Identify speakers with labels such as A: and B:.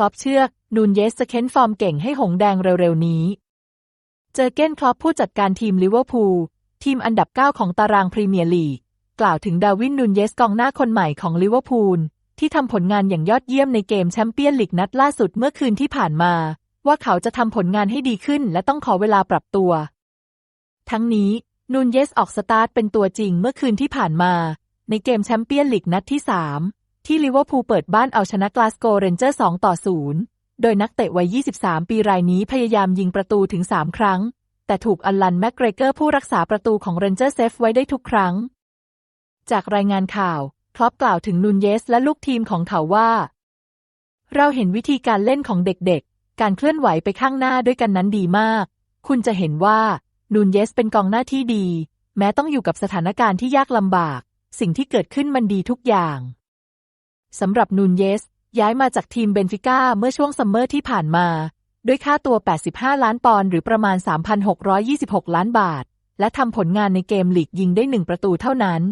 A: ลอปเชื่อนูนเยสจะเค้นฟอร์มเก่งให้หงแดงเร็วๆนี้ เจอเก้นคลอปผู้จัดการทีมลิเวอร์พูลทีมอันดับ 9 ของตารางพรีเมียร์ลีก กล่าวถึงดาวินนูนเยสกองหน้าคนใหม่ของลิเวอร์พูลที่ทำผลงานอย่างยอดเยี่ยมในเกมแชมเปี้ยนลีกนัดล่าสุดเมื่อคืนที่ผ่านมา ว่าเขาจะทำผลงานให้ดีขึ้นและต้องขอเวลาปรับตัว ทั้งนี้นูนเยสออกสตาร์ทเป็นตัวจริงเมื่อคืนที่ผ่านมา ในเกมแชมเปี้ยนลีกนัดที่ 3 ที่ลิเวอร์พูลเปิดบ้านเอาชนะกลาสโกเรนเจอร์ 2 ต่อ 0 โดยนักเตะวัย 23 ปีรายนี้พยายามยิงประตูถึง 3 ครั้ง แต่ถูกอัลลันแมกเกรเกอร์ผู้รักษาประตูของเรนเจอร์เซฟไว้ได้ทุกครั้ง จากรายงานข่าวคลอปกล่าวถึงนูนเยสและลูกทีมของเขาว่า เราเห็นวิธีการเล่นของเด็กๆ การเคลื่อนไหวไปข้างหน้าด้วยกันนั้นดีมาก คุณจะเห็นว่านูนเยสเป็นกองหน้าที่ดี แม้ต้องอยู่กับสถานการณ์ที่ยากลำบาก สิ่งที่เกิดขึ้นมันดีทุกอย่าง สำหรับนูนเยส ย้ายมาจากทีมเบนฟิก้าเมื่อช่วงซัมเมอร์ที่ผ่านมา ด้วยค่าตัว 85 ล้านปอนด์หรือประมาณ 3,626 ล้านบาท และทำผลงานในเกมลีกยิงได้หนึ่งประตูเท่านั้น